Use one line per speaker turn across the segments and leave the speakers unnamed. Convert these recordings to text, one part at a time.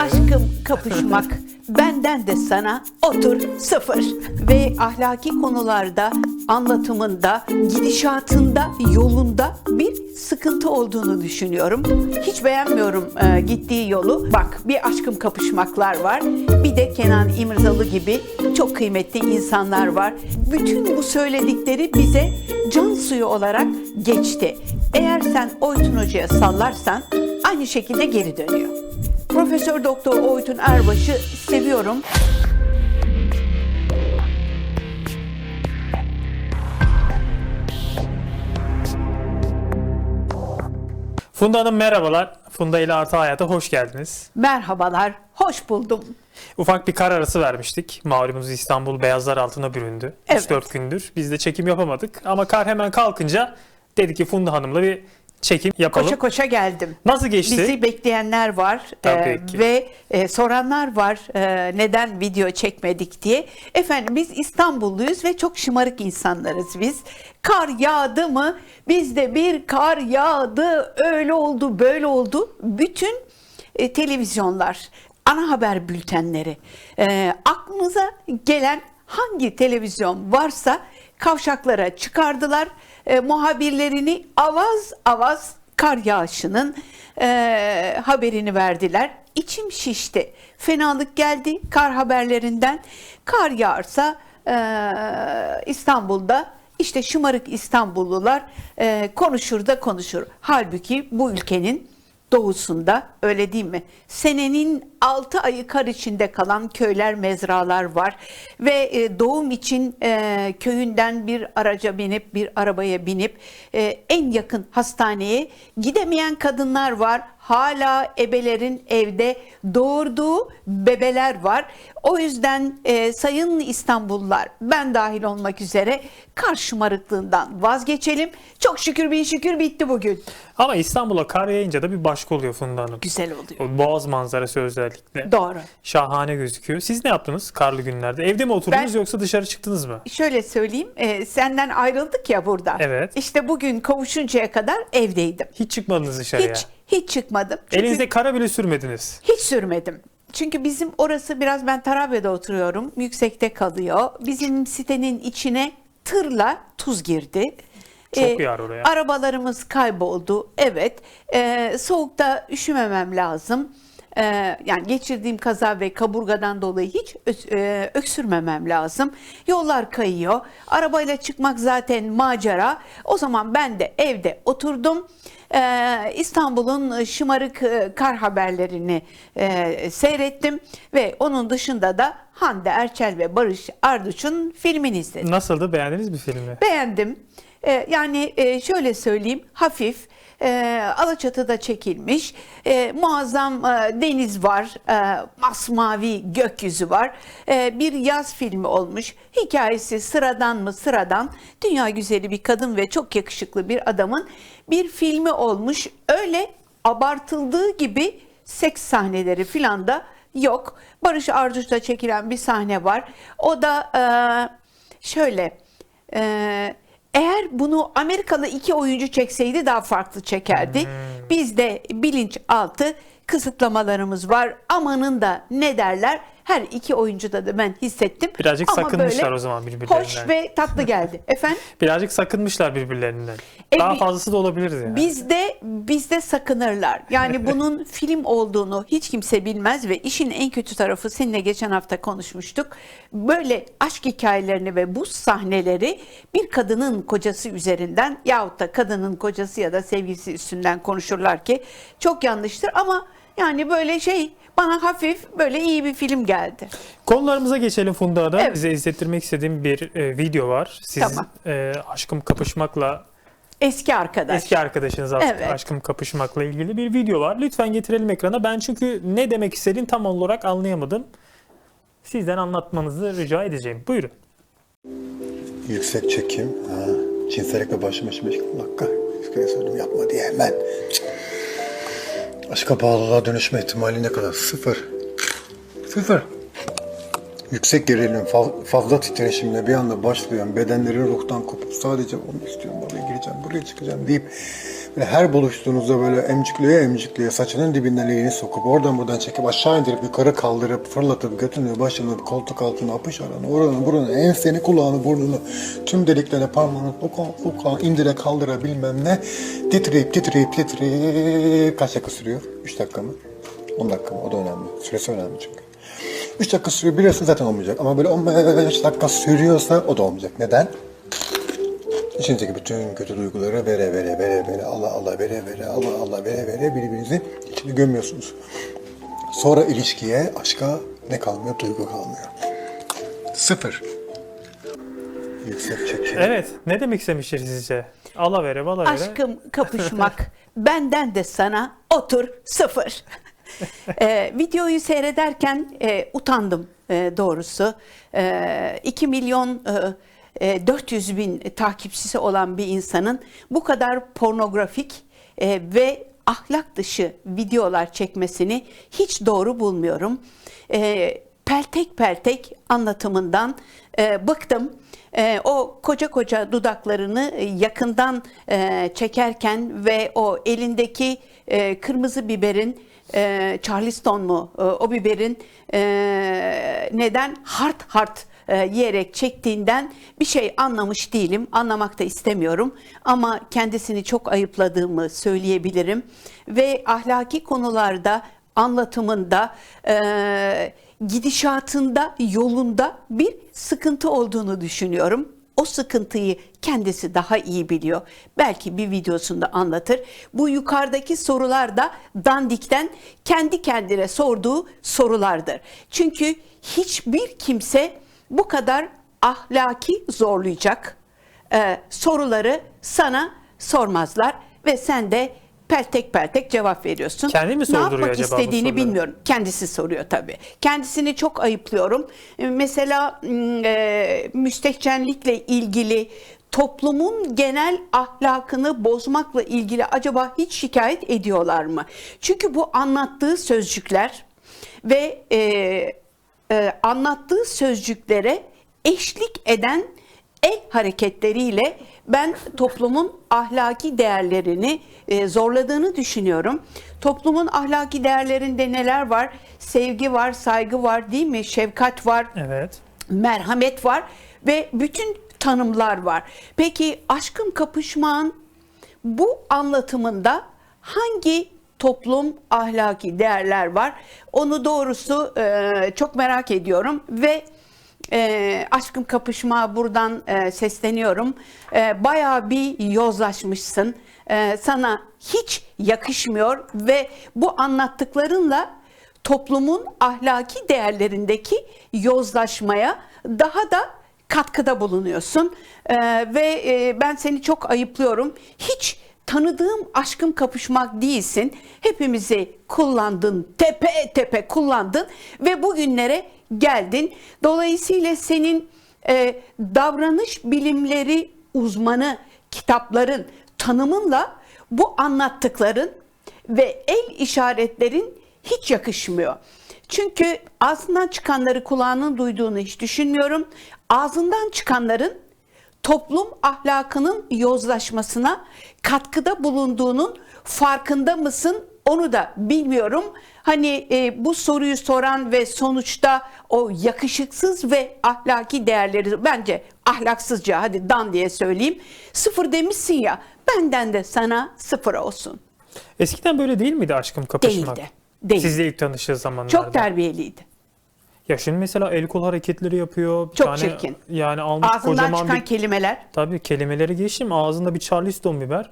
Aşkım kapışmak benden de sana otur sıfır. Ve ahlaki konularda anlatımında, gidişatında, yolunda bir sıkıntı olduğunu düşünüyorum. Hiç beğenmiyorum e, gittiği yolu. Bak bir aşkım kapışmaklar var. Bir de Kenan İmirzalı gibi çok kıymetli insanlar var. Bütün bu söyledikleri bize can suyu olarak geçti. Eğer sen Oytun Hoca'ya sallarsan aynı şekilde geri dönüyor. Profesör Doktor Oytun Erbaş'ı seviyorum.
Funda Hanım merhabalar. Funda ile Artı Hayat'a hoş geldiniz.
Merhabalar, hoş buldum.
Ufak bir kar arası vermiştik. Malumunuz İstanbul beyazlar altına büründü.
Evet.
3-4 gündür. Biz de çekim yapamadık. Ama kar hemen kalkınca dedik ki Funda Hanım'la bir çekim yapalım.
Koşa koşa geldim.
Nasıl geçti?
Bizi bekleyenler var
Tabii ki.
ve e, soranlar var e, neden video çekmedik diye. Efendim biz İstanbulluyuz ve çok şımarık insanlarız biz. Kar yağdı mı? Bizde bir kar yağdı, öyle oldu, böyle oldu. Bütün e, televizyonlar, ana haber bültenleri, e, aklınıza gelen hangi televizyon varsa kavşaklara çıkardılar. E, muhabirlerini avaz avaz kar yağışının e, haberini verdiler. İçim şişti. Fenalık geldi kar haberlerinden. Kar yağarsa e, İstanbul'da işte şımarık İstanbullular e, konuşur da konuşur. Halbuki bu ülkenin doğusunda öyle değil mi? Senenin 6 ayı kar içinde kalan köyler, mezralar var ve e, doğum için e, köyünden bir araca binip bir arabaya binip e, en yakın hastaneye gidemeyen kadınlar var. Hala ebelerin evde doğurduğu bebeler var. O yüzden e, sayın İstanbullular ben dahil olmak üzere kar şımarıklığından vazgeçelim. Çok şükür bin şükür bitti bugün.
Ama İstanbul'a kar yağınca da bir başka oluyor Funda Hanım.
Güzel oluyor.
O boğaz manzarası özellikle.
Doğru.
Şahane gözüküyor. Siz ne yaptınız karlı günlerde? Evde mi oturdunuz
Ben-
yoksa dışarı çıktınız mı?
Şöyle söyleyeyim, e, senden ayrıldık ya burada.
Evet.
İşte bugün kavuşuncaya kadar evdeydim.
Hiç çıkmadınız dışarıya.
Hiç hiç çıkmadım. Çünkü
Elinizde kara bile sürmediniz.
hiç sürmedim. Çünkü bizim orası biraz ben Tarabya'da oturuyorum. Yüksekte kalıyor. Bizim sitenin içine tırla tuz girdi.
Çok yağar oraya.
Arabalarımız kayboldu. Evet. E, soğukta üşümemem lazım. E, yani geçirdiğim kaza ve kaburgadan dolayı hiç e, öksürmemem lazım. Yollar kayıyor. Arabayla çıkmak zaten macera. O zaman ben de evde oturdum. E, İstanbul'un şımarık e, kar haberlerini e, seyrettim ve onun dışında da Hande Erçel ve Barış Arduç'un filmini izledim.
Nasıldı? Beğendiniz mi filmi?
Beğendim. Ee, yani e, şöyle söyleyeyim hafif e, Alaçatı'da çekilmiş e, muazzam e, deniz var e, masmavi gökyüzü var. E, bir yaz filmi olmuş. Hikayesi sıradan mı sıradan dünya güzeli bir kadın ve çok yakışıklı bir adamın bir filmi olmuş. Öyle abartıldığı gibi seks sahneleri filan da yok. Barış Arduç'ta çekilen bir sahne var. O da e, şöyle ee, eğer bunu Amerikalı iki oyuncu çekseydi daha farklı çekerdi. Bizde bilinçaltı kısıtlamalarımız var. Amanın da ne derler? Her iki oyuncuda da ben hissettim.
Birazcık
Ama
sakınmışlar o zaman birbirlerinden.
Hoş ve tatlı geldi. Efendim?
Birazcık sakınmışlar birbirlerinden.
E,
Daha fazlası da olabilirdi yani.
Bizde bizde sakınırlar. Yani bunun film olduğunu hiç kimse bilmez ve işin en kötü tarafı seninle geçen hafta konuşmuştuk. Böyle aşk hikayelerini ve bu sahneleri bir kadının kocası üzerinden yahut da kadının kocası ya da sevgilisi üstünden konuşurlar ki çok yanlıştır ama yani böyle şey bana hafif böyle iyi bir film geldi.
Konularımıza geçelim Funda Hanım.
Evet.
Bize izlettirmek istediğim bir e, video var. Siz
Tamam.
e, aşkım kapışmakla
Eski arkadaş.
eski arkadaşınız aşk-
Evet.
aşkım kapışmakla ilgili bir video var. Lütfen getirelim ekrana. Ben çünkü ne demek istediğini tam olarak anlayamadım. Sizden anlatmanızı rica edeceğim. Buyurun.
Yüksek çekim. Ha. Cinsellikle başım başım Allah kahretsin. kere söyledim yapma diye hemen. Cık. Aşka bağlılığa dönüşme ihtimali ne kadar? Sıfır. Sıfır. Yüksek gerilim, fa- fazla titreşimle bir anda başlayan bedenleri ruhtan kopup sadece onu istiyorum, oraya gireceğim, buraya çıkacağım deyip Böyle her buluştuğunuzda böyle emcikliye emcikliye saçının dibinden elini sokup oradan buradan çekip aşağı indirip yukarı kaldırıp fırlatıp götünü başını koltuk altına apış aranı oranı buranı enseni kulağını burnunu tüm deliklere parmağını oka oka indire kaldıra bilmem ne titreyip titreyip titreyip kaç dakika sürüyor? 3 dakika mı? 10 dakika mı? O da önemli. Süresi önemli çünkü. 3 dakika sürüyor biliyorsun zaten olmayacak. Ama böyle 15 dakika sürüyorsa o da olmayacak. Neden? İçinizdeki bütün kötü duyguları vere vere vere vere Allah Allah vere vere Allah Allah vere vere birbirinizi içine gömüyorsunuz. Sonra ilişkiye, aşka ne kalmıyor? Duygu kalmıyor. Sıfır. Yüksek çekim.
Evet. Ne demek istemiştir sizce? Ala vere bala vere.
Aşkım kapışmak benden de sana otur sıfır. Ee, videoyu seyrederken e, utandım e, doğrusu. E, 2 milyon e, 400 bin takipçisi olan bir insanın bu kadar pornografik e, ve ahlak dışı videolar çekmesini hiç doğru bulmuyorum. E, peltek peltek anlatımından e, bıktım. E, o koca koca dudaklarını e, yakından e, çekerken ve o elindeki e, kırmızı biberin e, Charleston mu e, o biberin e, neden hard hard e, yiyerek çektiğinden bir şey anlamış değilim. Anlamak da istemiyorum ama kendisini çok ayıpladığımı söyleyebilirim ve ahlaki konularda anlatımında e, gidişatında yolunda bir sıkıntı olduğunu düşünüyorum. O sıkıntıyı kendisi daha iyi biliyor. Belki bir videosunda anlatır. Bu yukarıdaki sorular da Dandik'ten kendi kendine sorduğu sorulardır. Çünkü hiçbir kimse bu kadar ahlaki zorlayacak e, soruları sana sormazlar ve sen de peltek peltek cevap veriyorsun.
Kendi mi
ne
sorduruyor
yapmak
acaba
istediğini bilmiyorum. Kendisi soruyor tabii. Kendisini çok ayıplıyorum. E, Mesela e, müstehcenlikle ilgili toplumun genel ahlakını bozmakla ilgili acaba hiç şikayet ediyorlar mı? Çünkü bu anlattığı sözcükler ve e, e, anlattığı sözcüklere eşlik eden el hareketleriyle ben toplumun ahlaki değerlerini e, zorladığını düşünüyorum. Toplumun ahlaki değerlerinde neler var? Sevgi var, saygı var değil mi? Şefkat var,
Evet.
merhamet var ve bütün tanımlar var. Peki aşkın kapışmağın bu anlatımında hangi toplum ahlaki değerler var? Onu doğrusu e, çok merak ediyorum ve e, aşkım kapışma buradan e, sesleniyorum. E, bayağı bir yozlaşmışsın. E, sana hiç yakışmıyor ve bu anlattıklarınla toplumun ahlaki değerlerindeki yozlaşmaya daha da katkıda bulunuyorsun. Ee, ve e, ben seni çok ayıplıyorum. Hiç tanıdığım aşkım kapışmak değilsin. Hepimizi kullandın, tepe tepe kullandın ve bugünlere geldin. Dolayısıyla senin e, davranış bilimleri uzmanı kitapların tanımınla bu anlattıkların ve el işaretlerin hiç yakışmıyor. Çünkü ağzından çıkanları kulağının duyduğunu hiç düşünmüyorum. Ağzından çıkanların toplum ahlakının yozlaşmasına katkıda bulunduğunun farkında mısın? Onu da bilmiyorum. Hani e, bu soruyu soran ve sonuçta o yakışıksız ve ahlaki değerleri bence ahlaksızca hadi dan diye söyleyeyim. Sıfır demişsin ya benden de sana sıfır olsun.
Eskiden böyle değil miydi aşkım kapışmak?
Değildi. Değil.
Sizle ilk tanıştığı zamanlarda.
Çok terbiyeliydi.
Ya şimdi mesela el kol hareketleri yapıyor.
Çok
yani,
çirkin.
Yani almış
Ağzından
kocaman
çıkan
bir...
kelimeler.
Tabii kelimeleri geçtim. Ağzında bir Charleston biber.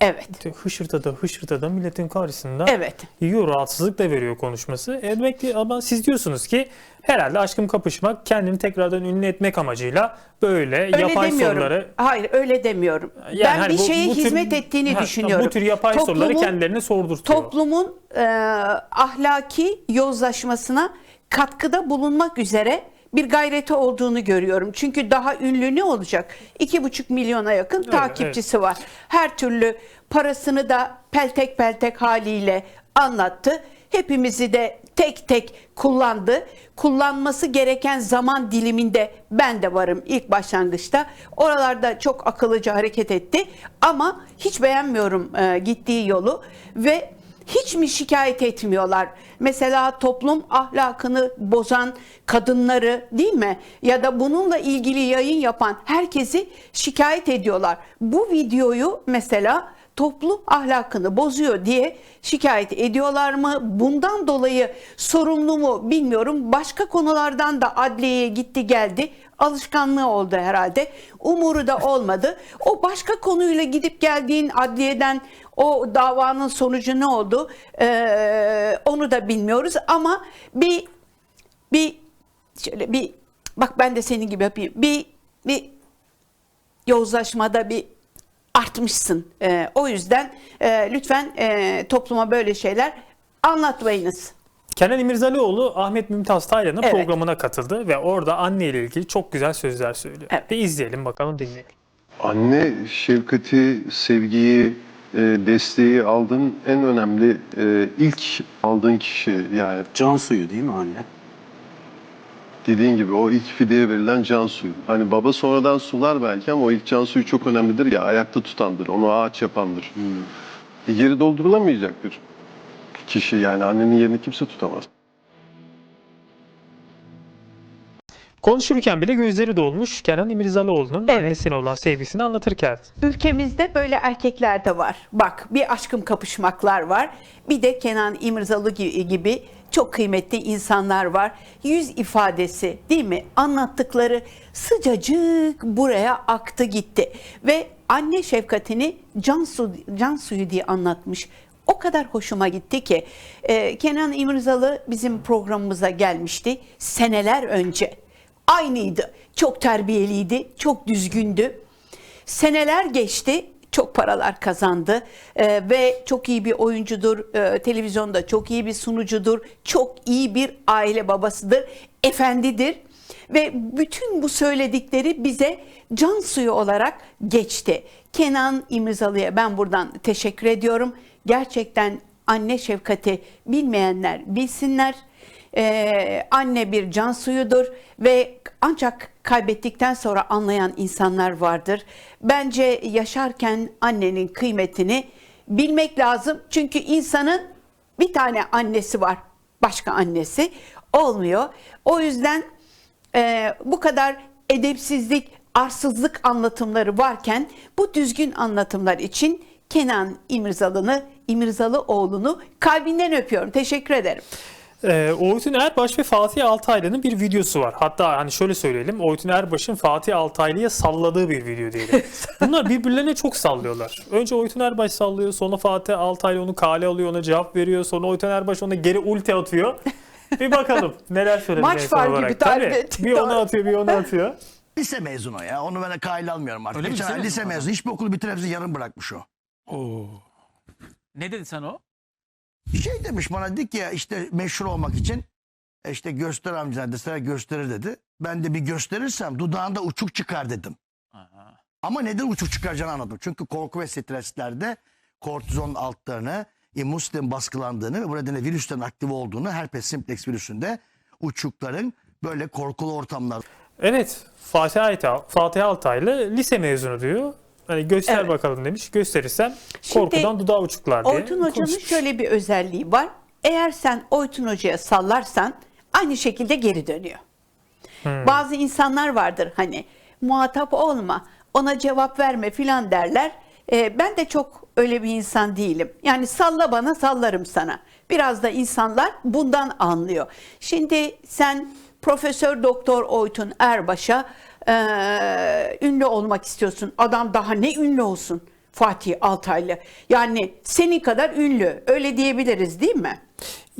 Evet.
Hışırtada hışırtada milletin karşısında
Evet.
yiyor rahatsızlık da veriyor konuşması. E demek ki ama siz diyorsunuz ki herhalde aşkım kapışmak kendini tekrardan ünlü etmek amacıyla böyle
Öyle
yapay
demiyorum.
soruları
Hayır öyle demiyorum.
Yani
ben
hani
bir
bu-
şeye
bu tür-
hizmet ettiğini
Ha,
düşünüyorum.
Bu tür yapay soruları
Toplumun-
kendilerine sordurtuyor.
Toplumun e, ahlaki yozlaşmasına katkıda bulunmak üzere bir gayreti olduğunu görüyorum. Çünkü daha ünlü ne olacak? İki buçuk milyona yakın takipçisi var. Her türlü parasını da peltek peltek haliyle anlattı. Hepimizi de tek tek kullandı. Kullanması gereken zaman diliminde ben de varım ilk başlangıçta. Oralarda çok akıllıca hareket etti ama hiç beğenmiyorum e, gittiği yolu ve hiç mi şikayet etmiyorlar? Mesela toplum ahlakını bozan kadınları değil mi? Ya da bununla ilgili yayın yapan herkesi şikayet ediyorlar. Bu videoyu mesela toplum ahlakını bozuyor diye şikayet ediyorlar mı? Bundan dolayı sorumlu mu bilmiyorum. Başka konulardan da adliyeye gitti geldi. Alışkanlığı oldu herhalde. Umuru da olmadı. O başka konuyla gidip geldiğin adliyeden o davanın sonucu ne oldu? Ee, onu da bilmiyoruz ama bir bir şöyle bir bak ben de senin gibi yapayım. Bir bir yozlaşmada bir artmışsın. Ee, o yüzden e, lütfen e, topluma böyle şeyler anlatmayınız.
Kenan İmirzalıoğlu Ahmet Mümtaz Taylan'ın
Evet.
programına katıldı ve orada anne ile ilgili çok güzel sözler söylüyor.
Evet.
Bir izleyelim bakalım dinleyelim.
Anne şefkati, sevgiyi, e, desteği aldığın en önemli e, ilk aldığın kişi yani
Can suyu değil mi anne?
dediğin gibi o ilk fideye verilen can suyu. Hani baba sonradan sular belki ama o ilk can suyu çok önemlidir ya ayakta tutandır, onu ağaç yapandır. E, Geri doldurulamayacak bir kişi yani annenin yerini kimse tutamaz.
Konuşurken bile gözleri dolmuş Kenan İmirzalıoğlu'nun
Evet.
annesine olan sevgisini anlatırken.
Ülkemizde böyle erkekler de var. Bak bir aşkım kapışmaklar var. Bir de Kenan İmirzalı gi- gibi çok kıymetli insanlar var. Yüz ifadesi değil mi? Anlattıkları sıcacık buraya aktı gitti. Ve anne şefkatini can, su, can suyu diye anlatmış. O kadar hoşuma gitti ki Ee, Kenan İmirzalı bizim programımıza gelmişti seneler önce. Aynıydı. Çok terbiyeliydi, çok düzgündü. Seneler geçti, çok paralar kazandı Ee, ve çok iyi bir oyuncudur, Ee, televizyonda çok iyi bir sunucudur, çok iyi bir aile babasıdır, efendidir. Ve bütün bu söyledikleri bize can suyu olarak geçti. Kenan İmirzalı'ya ben buradan teşekkür ediyorum. Gerçekten anne şefkati bilmeyenler bilsinler. Ee, anne bir can suyudur ve ancak kaybettikten sonra anlayan insanlar vardır. Bence yaşarken annenin kıymetini bilmek lazım. Çünkü insanın bir tane annesi var, başka annesi olmuyor. O yüzden e, bu kadar edepsizlik, arsızlık anlatımları varken bu düzgün anlatımlar için Kenan İmirzalı'nı, İmirzalı oğlunu kalbinden öpüyorum. Teşekkür ederim.
Ee, Oytun Erbaş ve Fatih Altaylı'nın bir videosu var. Hatta hani şöyle söyleyelim. Oytun Erbaş'ın Fatih Altaylı'ya salladığı bir video diyelim. Bunlar birbirlerine çok sallıyorlar. Önce Oytun Erbaş sallıyor. Sonra Fatih Altaylı onu kale alıyor. Ona cevap veriyor. Sonra Oytun Erbaş ona geri ulti atıyor. Bir bakalım neler söyleyecek
Maç var gibi tarif
Tabii.
ettik,
Bir onu
doğru.
atıyor bir onu atıyor.
Lise mezunu ya. Onu ben kayla almıyorum artık.
Öyle mi?
Geçen ay
Lise
lise
mezunu
mezunu. Hiçbir okulu bitiremez yarım bırakmış o.
Oo. Ne dedin sen o?
Şey demiş bana dedik ya işte meşhur olmak için e işte göster amca deseler gösterir dedi. Ben de bir gösterirsem dudağında uçuk çıkar dedim.
Aha.
Ama neden uçuk çıkaracağını anladım. Çünkü korku ve streslerde kortizon altlarını, immün sistemin baskılandığını ve bu nedenle virüslerin aktif olduğunu herpes simplex virüsünde uçukların böyle korkulu ortamlar
Evet Fatih, Ayta, Fatih Altaylı lise mezunu diyor. Hani göster
Evet.
bakalım demiş. Gösterirsem
Şimdi
korkudan dudağı uçuklar diye.
Oytun Hoca'nın
konuşmuş.
şöyle bir özelliği var. Eğer sen Oytun Hoca'ya sallarsan aynı şekilde geri dönüyor. Bazı insanlar vardır hani muhatap olma, ona cevap verme filan derler. Ee, ben de çok öyle bir insan değilim. Yani salla bana sallarım sana. Biraz da insanlar bundan anlıyor. Şimdi sen Profesör Doktor Oytun Erbaş'a eee, ünlü olmak istiyorsun. Adam daha ne ünlü olsun? Fatih Altaylı. Yani senin kadar ünlü. Öyle diyebiliriz değil mi?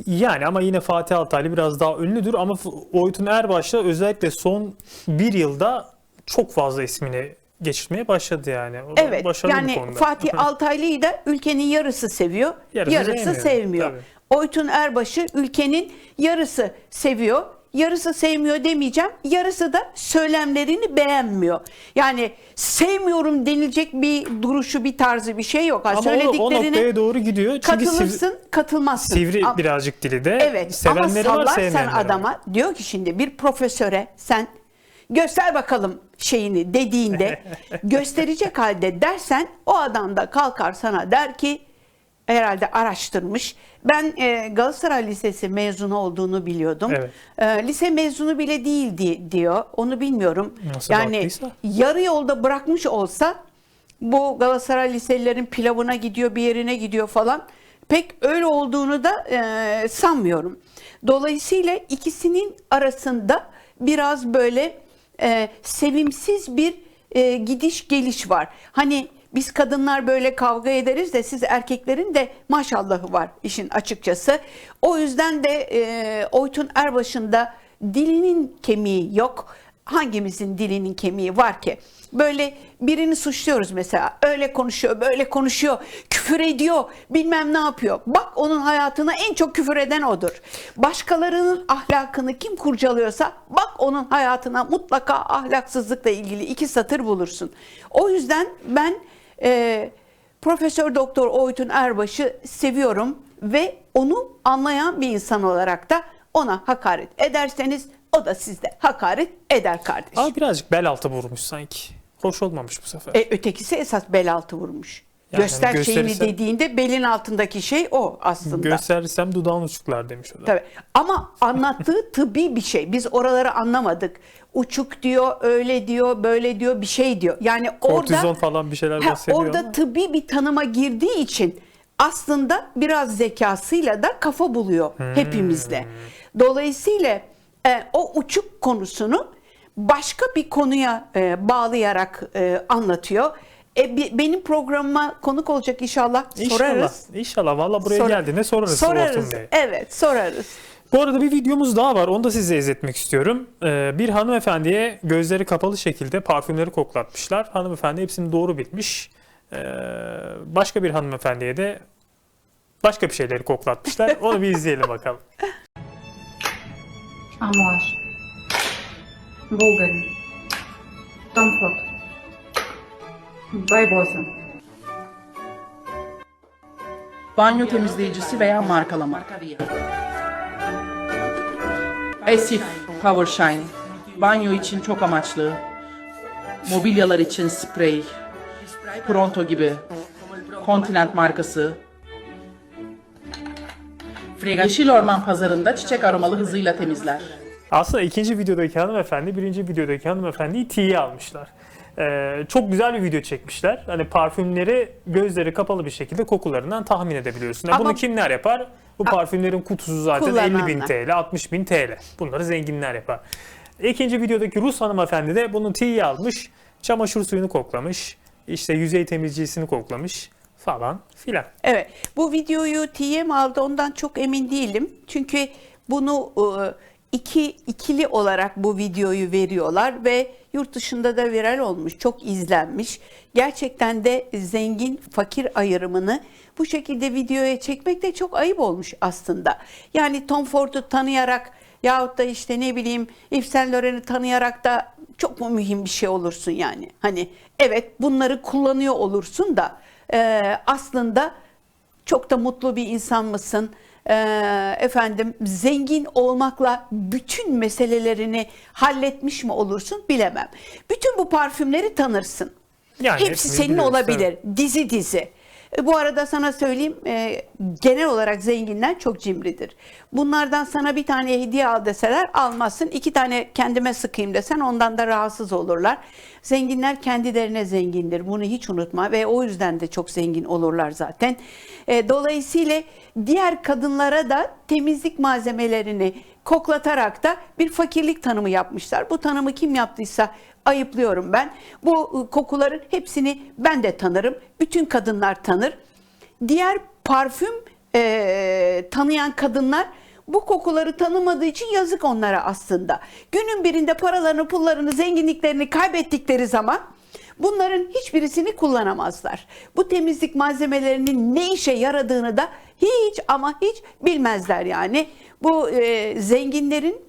Yani ama yine Fatih Altaylı biraz daha ünlüdür ama Oytun Erbaş'la özellikle son bir yılda çok fazla ismini geçirmeye başladı yani. O
Evet. Yani. Fatih Altaylı'yı da ülkenin yarısı seviyor, yarısı,
Yarısı
sevmiyor.
sevmiyor. Tabii.
Oytun Erbaş'ı ülkenin yarısı seviyor, yarısı sevmiyor demeyeceğim. Yarısı da söylemlerini beğenmiyor. Yani sevmiyorum denilecek bir duruşu, bir tarzı bir şey yok.
Ama o, o
Söylediklerine
noktaya doğru gidiyor. Çünkü
katılırsın,
sivri,
katılmazsın.
sivri
Ama-
birazcık dili de
Evet ama
sevenleri var
sallarsan
var.
adama diyor ki şimdi bir profesöre sen göster bakalım şeyini dediğinde gösterecek halde dersen o adam da kalkar sana der ki herhalde araştırmış. Ben e, Galatasaray Lisesi mezunu olduğunu biliyordum.
Evet.
E, lise mezunu bile değildi diyor. Onu bilmiyorum.
Nasıl
yani
baktıysa.
yarı yolda bırakmış olsa bu Galatasaray liselilerin pilavına gidiyor bir yerine gidiyor falan. Pek öyle olduğunu da e, sanmıyorum. Dolayısıyla ikisinin arasında biraz böyle e, sevimsiz bir e, gidiş geliş var. Hani biz kadınlar böyle kavga ederiz de siz erkeklerin de maşallahı var işin açıkçası. O yüzden de e, Oytun Erbaş'ın da dilinin kemiği yok hangimizin dilinin kemiği var ki? Böyle birini suçluyoruz mesela. Öyle konuşuyor, böyle konuşuyor, küfür ediyor, bilmem ne yapıyor. Bak onun hayatına en çok küfür eden odur. Başkalarının ahlakını kim kurcalıyorsa bak onun hayatına mutlaka ahlaksızlıkla ilgili iki satır bulursun. O yüzden ben e, Profesör Doktor Oytun Erbaş'ı seviyorum ve onu anlayan bir insan olarak da ona hakaret ederseniz o da sizde hakaret eder kardeşim.
Ama birazcık bel altı vurmuş sanki. Hoş olmamış bu sefer.
E, ötekisi esas bel altı vurmuş.
Yani
Göster
hani
şeyini dediğinde belin altındaki şey o aslında.
Gösterirsem dudağın uçuklar demiş o da.
Tabii. Ama anlattığı tıbbi bir şey. Biz oraları anlamadık. Uçuk diyor, öyle diyor, böyle diyor, bir şey diyor. Yani
Kortizon
orada
falan bir şeyler bahsediyor
orada tıbbi bir tanıma girdiği için aslında biraz zekasıyla da kafa buluyor
Hmm.
hepimizde. Dolayısıyla e, o uçuk konusunu başka bir konuya e, bağlayarak e, anlatıyor. E, bi- benim programıma konuk olacak inşallah,
İnşallah.
sorarız.
İnşallah. Valla buraya
Sor-
geldiğinde sorarız.
Sorarız.
Bey'e.
Evet, sorarız.
Bu arada bir videomuz daha var. Onu da size izletmek istiyorum. Ee, bir hanımefendiye gözleri kapalı şekilde parfümleri koklatmışlar. Hanımefendi hepsini doğru bilmiş. Ee, başka bir hanımefendiye de başka bir şeyleri koklatmışlar. Onu bir izleyelim bakalım.
Amor. Bulgari. Tom Ford. Barbosa.
Banyo temizleyicisi veya markalama. Esif Power Shine. Banyo için çok amaçlı. Mobilyalar için sprey. Pronto gibi. Continent markası. Yeşil Orman pazarında çiçek aromalı hızıyla temizler.
Aslında ikinci videodaki hanımefendi, birinci videodaki hanımefendiyi T'ye almışlar. Ee, çok güzel bir video çekmişler. Hani parfümleri gözleri kapalı bir şekilde kokularından tahmin edebiliyorsun. Yani
Ama-
Bunu kimler yapar? Bu parfümlerin kutusu zaten
Kullananlar.
50 bin TL, 60 bin TL. Bunları zenginler yapar. İkinci videodaki Rus hanımefendi de bunu T'ye almış. Çamaşır suyunu koklamış. işte yüzey temizleyicisini koklamış falan filan.
Evet. Bu videoyu TM aldı ondan çok emin değilim. Çünkü bunu e, iki ikili olarak bu videoyu veriyorlar ve yurt dışında da viral olmuş, çok izlenmiş. Gerçekten de zengin fakir ayrımını bu şekilde videoya çekmek de çok ayıp olmuş aslında. Yani Tom Ford'u tanıyarak yahut da işte ne bileyim Yves Saint Laurent'i tanıyarak da çok mu mühim bir şey olursun yani. Hani evet bunları kullanıyor olursun da e, aslında çok da mutlu bir insan mısın? Ee, efendim zengin olmakla bütün meselelerini halletmiş mi olursun bilemem. Bütün bu parfümleri tanırsın.
Yani
Hepsi senin
biliyoruz,
olabilir. Dizi dizi. E, Bu arada sana söyleyeyim e, genel olarak zenginler çok cimridir. Bunlardan sana bir tane hediye al deseler almazsın. İki tane kendime sıkayım desen ondan da rahatsız olurlar. Zenginler kendilerine zengindir. Bunu hiç unutma ve o yüzden de çok zengin olurlar zaten. E, Dolayısıyla diğer kadınlara da temizlik malzemelerini koklatarak da bir fakirlik tanımı yapmışlar. Bu tanımı kim yaptıysa ayıplıyorum ben. Bu ıı, kokuların hepsini ben de tanırım. Bütün kadınlar tanır. Diğer parfüm eee, tanıyan kadınlar bu kokuları tanımadığı için yazık onlara aslında. Günün birinde paralarını, pullarını, zenginliklerini kaybettikleri zaman bunların hiçbirisini kullanamazlar. Bu temizlik malzemelerinin ne işe yaradığını da hiç ama hiç bilmezler yani. Bu eee, zenginlerin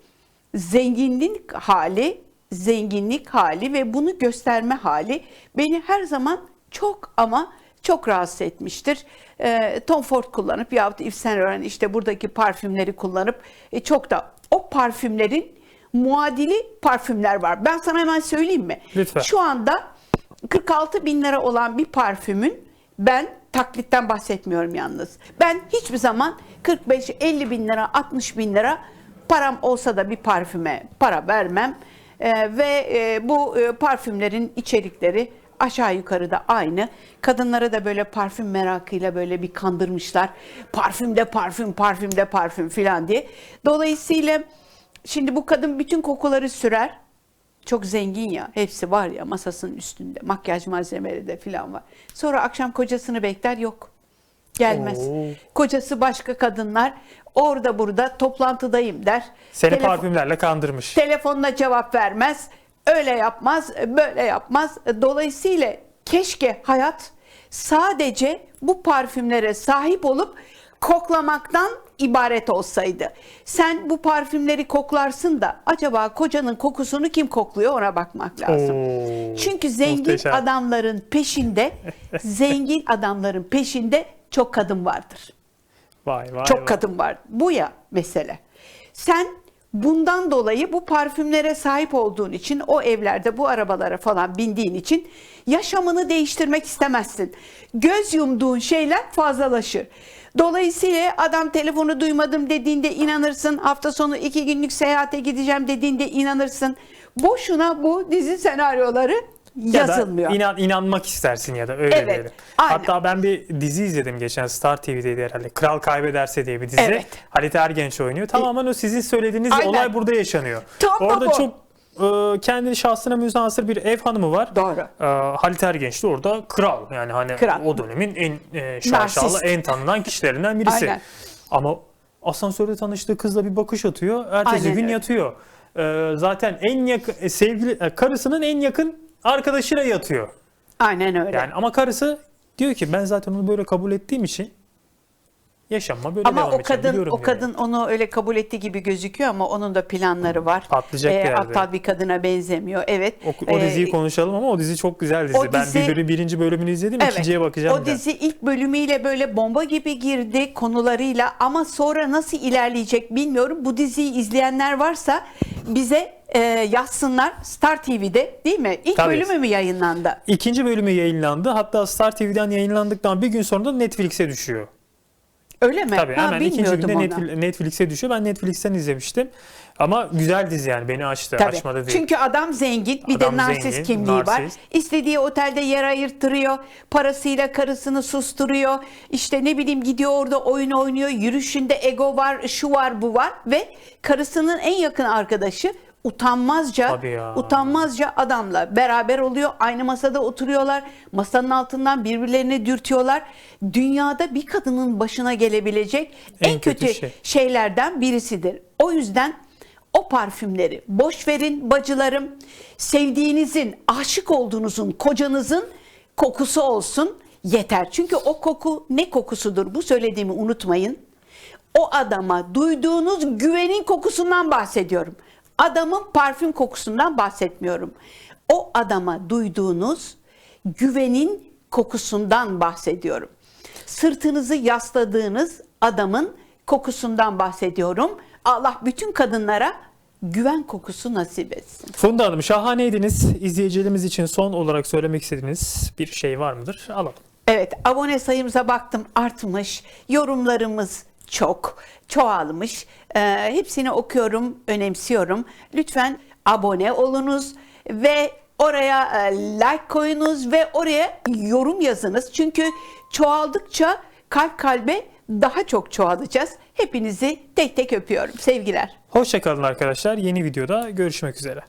zenginlik hali, zenginlik hali ve bunu gösterme hali beni her zaman çok ama çok rahatsız etmiştir. E, Tom Ford kullanıp yahut Yves Saint Laurent işte buradaki parfümleri kullanıp e, çok da o parfümlerin muadili parfümler var. Ben sana hemen söyleyeyim mi?
Lütfen.
Şu anda 46 bin lira olan bir parfümün ben taklitten bahsetmiyorum yalnız. Ben hiçbir zaman 45-50 bin lira 60 bin lira param olsa da bir parfüme para vermem. Ee, ve e, bu e, parfümlerin içerikleri aşağı yukarı da aynı. Kadınlara da böyle parfüm merakıyla böyle bir kandırmışlar. Parfümde parfüm, parfümde parfüm filan diye. Dolayısıyla şimdi bu kadın bütün kokuları sürer. Çok zengin ya. Hepsi var ya masasının üstünde. Makyaj malzemeleri de filan var. Sonra akşam kocasını bekler yok. Gelmez.
Oo.
Kocası başka kadınlar orada burada toplantıdayım der.
Seni
Telefon-
parfümlerle kandırmış.
Telefonla cevap vermez. Öyle yapmaz, böyle yapmaz. Dolayısıyla keşke hayat sadece bu parfümlere sahip olup koklamaktan ibaret olsaydı. Sen bu parfümleri koklarsın da acaba kocanın kokusunu kim kokluyor ona bakmak lazım.
Oo,
Çünkü zengin
muhteşem.
adamların peşinde, zengin adamların peşinde çok kadın vardır.
Vay vay
Çok
vay.
kadın var. Bu ya mesele. Sen bundan dolayı bu parfümlere sahip olduğun için o evlerde bu arabalara falan bindiğin için yaşamını değiştirmek istemezsin. Göz yumduğun şeyler fazlalaşır. Dolayısıyla adam telefonu duymadım dediğinde inanırsın. Hafta sonu iki günlük seyahate gideceğim dediğinde inanırsın. Boşuna bu dizi senaryoları
Ya da
yazılmıyor.
inan, inanmak istersin ya da öyle
Evet,
diyelim.
aynen.
Hatta ben bir dizi izledim geçen Star TV'deydi herhalde. Kral Kaybederse diye bir dizi.
Evet.
Halit Ergenç oynuyor. Tamamen o sizin söylediğiniz
Aynen.
olay burada yaşanıyor.
Tam da
Orada
bu.
çok e, kendini şahsına müzahasır bir ev hanımı var.
Doğru.
E, Halit Ergenç de orada kral. Yani hani
Kral.
o dönemin en e, şaşalı, en tanınan kişilerinden birisi.
Aynen.
Ama asansörde tanıştığı kızla bir bakış atıyor. Ertesi
Aynen
gün
öyle.
yatıyor. E, zaten en yakın sevgili karısının en yakın arkadaşıyla yatıyor.
Aynen öyle.
Yani ama karısı diyor ki ben zaten onu böyle kabul ettiğim için yaşamıma böyle
Ama
devam
o kadın
biliyorum
o kadın onu öyle kabul ettiği gibi gözüküyor ama onun da planları var. Ee,
Patlayacak bir yerde.
aptal bir kadına benzemiyor. Evet.
O, o diziyi
Ee,
konuşalım ama o dizi çok güzel dizi.
o
ben
dizi-
bir birinci bölümünü izledim.
Evet.
ikinciye bakacağım.
O
daha.
dizi ilk bölümüyle böyle bomba gibi girdi konularıyla ama sonra nasıl ilerleyecek bilmiyorum. Bu diziyi izleyenler varsa bize e, yazsınlar Star TV'de değil mi? İlk
Tabii.
bölümü mü yayınlandı?
İkinci bölümü yayınlandı. Hatta Star TV'den yayınlandıktan bir gün sonra da Netflix'e düşüyor.
Öyle mi?
Tabii
Ha,
hemen ikinci günde. Netflix- Netflix'e düşüyor. Ben Netflix'ten izlemiştim. Ama güzel dizi yani beni açtı.
Tabii.
Açmadı değil.
Çünkü adam zengin, bir
Adam
de narsist
zengin,
kimliği var.
narsist.
İstediği otelde yer ayırttırıyor, parasıyla karısını susturuyor. İşte ne bileyim gidiyor orada oyun oynuyor, yürüyüşünde ego var, şu var, bu var ve karısının en yakın arkadaşı utanmazca utanmazca adamla beraber oluyor. Aynı masada oturuyorlar. Masanın altından birbirlerini dürtüyorlar. Dünyada bir kadının başına gelebilecek en,
En kötü
kötü
şey.
şeylerden birisidir. O yüzden o parfümleri boş verin bacılarım. Sevdiğinizin, aşık olduğunuzun, kocanızın kokusu olsun yeter. Çünkü o koku ne kokusudur? Bu söylediğimi unutmayın. O adama duyduğunuz güvenin kokusundan bahsediyorum. Adamın parfüm kokusundan bahsetmiyorum. O adama duyduğunuz güvenin kokusundan bahsediyorum. Sırtınızı yasladığınız adamın kokusundan bahsediyorum. Allah bütün kadınlara güven kokusu nasip etsin.
Funda Hanım şahaneydiniz. İzleyicilerimiz için son olarak söylemek istediğiniz bir şey var mıdır? Alalım.
Evet, abone sayımıza baktım artmış. Yorumlarımız çok, çoğalmış. Ee, hepsini okuyorum, önemsiyorum. Lütfen abone olunuz ve oraya e, like koyunuz ve oraya yorum yazınız. Çünkü çoğaldıkça kalp kalbe daha çok çoğalacağız. Hepinizi tek tek öpüyorum. Sevgiler.
Hoşçakalın arkadaşlar. Yeni videoda görüşmek üzere.